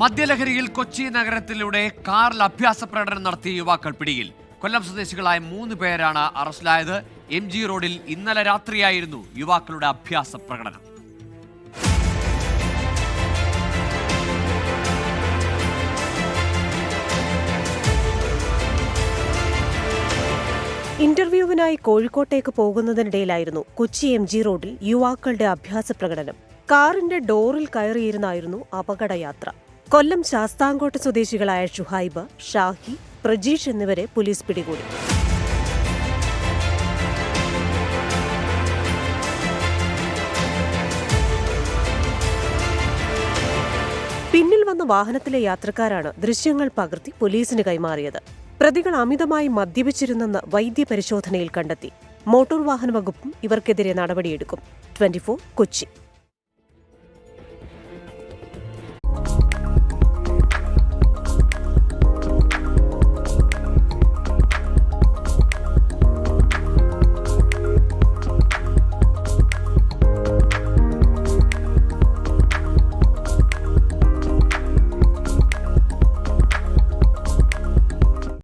മദ്യലഹരിയിൽ കൊച്ചി നഗരത്തിലൂടെ കാറിൽ അഭ്യാസ പ്രകടനം നടത്തിയ യുവാക്കൾ പിടിയിൽ. കൊല്ലം സ്വദേശികളായ മൂന്ന് പേരാണ് അറസ്റ്റിലായത്. എം ജി റോഡിൽ ഇന്നലെ രാത്രിയായിരുന്നു യുവാക്കളുടെ അഭ്യാസ പ്രകടനം. ഇന്റർവ്യൂവിനായി കോഴിക്കോട്ടേക്ക് പോകുന്നതിനിടയിലായിരുന്നു കൊച്ചി എം ജി റോഡിൽ യുവാക്കളുടെ അഭ്യാസ പ്രകടനം. കാറിന്റെ ഡോറിൽ കയറിയിരുന്നായിരുന്നു അപകടയാത്ര. കൊല്ലം ശാസ്താംകോട്ട സ്വദേശികളായ ഷുഹൈബ് ഷാഹി പ്രജീഷ് എന്നിവരെ പോലീസ് പിടികൂടി. പിന്നിൽ വന്ന വാഹനത്തിലെ യാത്രക്കാരാണ് ദൃശ്യങ്ങൾ പകർത്തി പോലീസിന് കൈമാറിയത്. പ്രതികൾ അമിതമായി മദ്യപിച്ചിരുന്നെന്ന് വൈദ്യ പരിശോധനയിൽ കണ്ടെത്തി. മോട്ടോർ വാഹന വകുപ്പും ഇവർക്കെതിരെ നടപടിയെടുക്കും. ട്വന്റി കൊച്ചി.